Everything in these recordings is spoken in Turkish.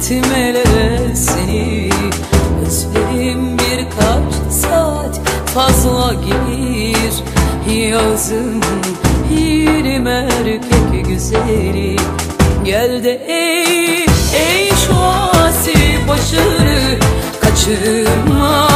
Seyretmelere seni. Özlerim birkaç saat fazla gelir. Yazım yiğidim erkek güzeli. Gel de ey, ey şu asi başını kaçırma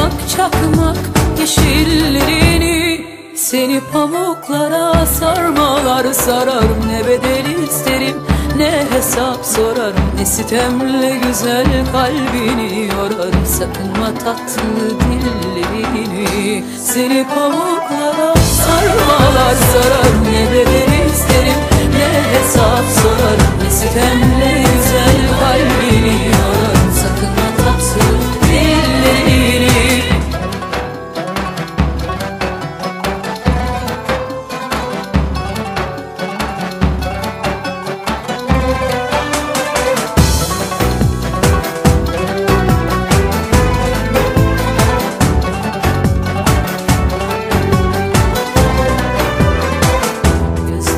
çakmak çakmak yeşillerini Seni pamuklara sarmalar. Sararım Ne bedel isterim ne hesap sorarım Ne sitemle güzel kalbini yorarım Sakınma tatlı dillerini Seni pamuklara sarmalar. Sararım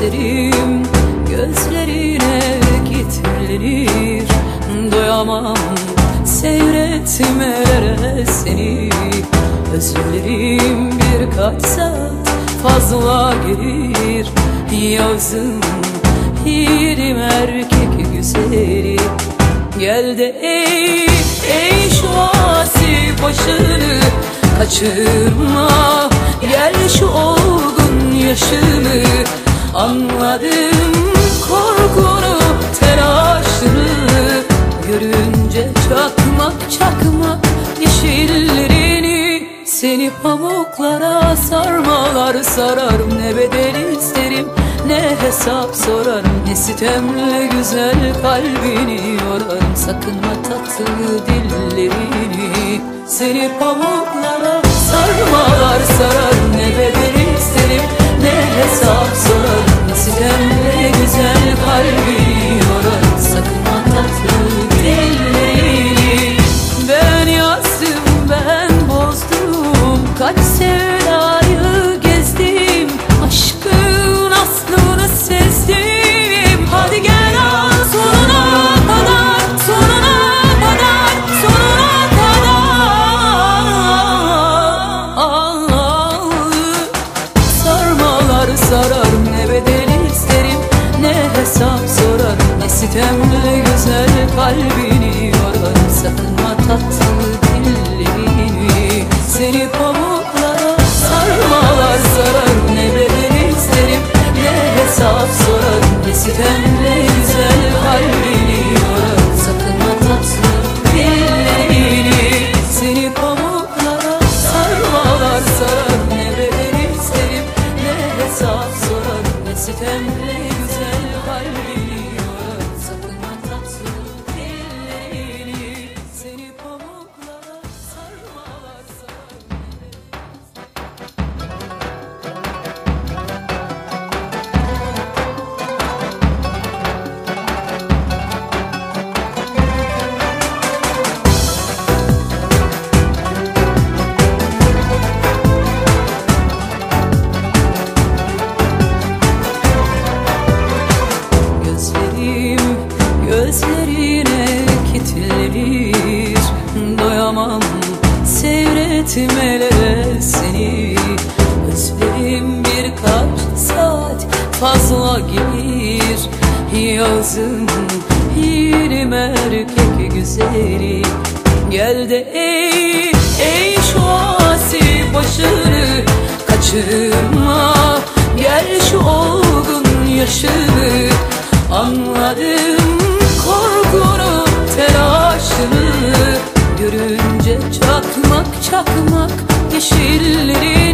Gözlerim gözlerine kilitlenir Doyamam seyretmelere seni. Özlerim birkaç saat fazla gelir. Yazım yiğidim erkek güzeli. Gel de ey, ey şu asi başını kaçırma. Gel şu olgun yaşını Anladım korkunu telaşını. Görünce çakmak çakmak yeşillerini. Seni pamuklara sarmalar sararım Ne bedel isterim ne hesap sorarım. Ne sitemle güzel kalbini yorarım Sakınma tatlı dillerini. Seni pamuklara sarmalar sararım Ne bedel isterim hesap sorarım Ne sitemle sitemle güzel kalbini yorarım Sakınma tatlı Doyamam seyretmelere seni. Özlerim birkaç saat fazla gelir. Yazım yiğidim erkek güzeli Gel de ey, ey şu asi başını kaçırma. Gel şu olgun yaşını Anladım çakmak yeşillerini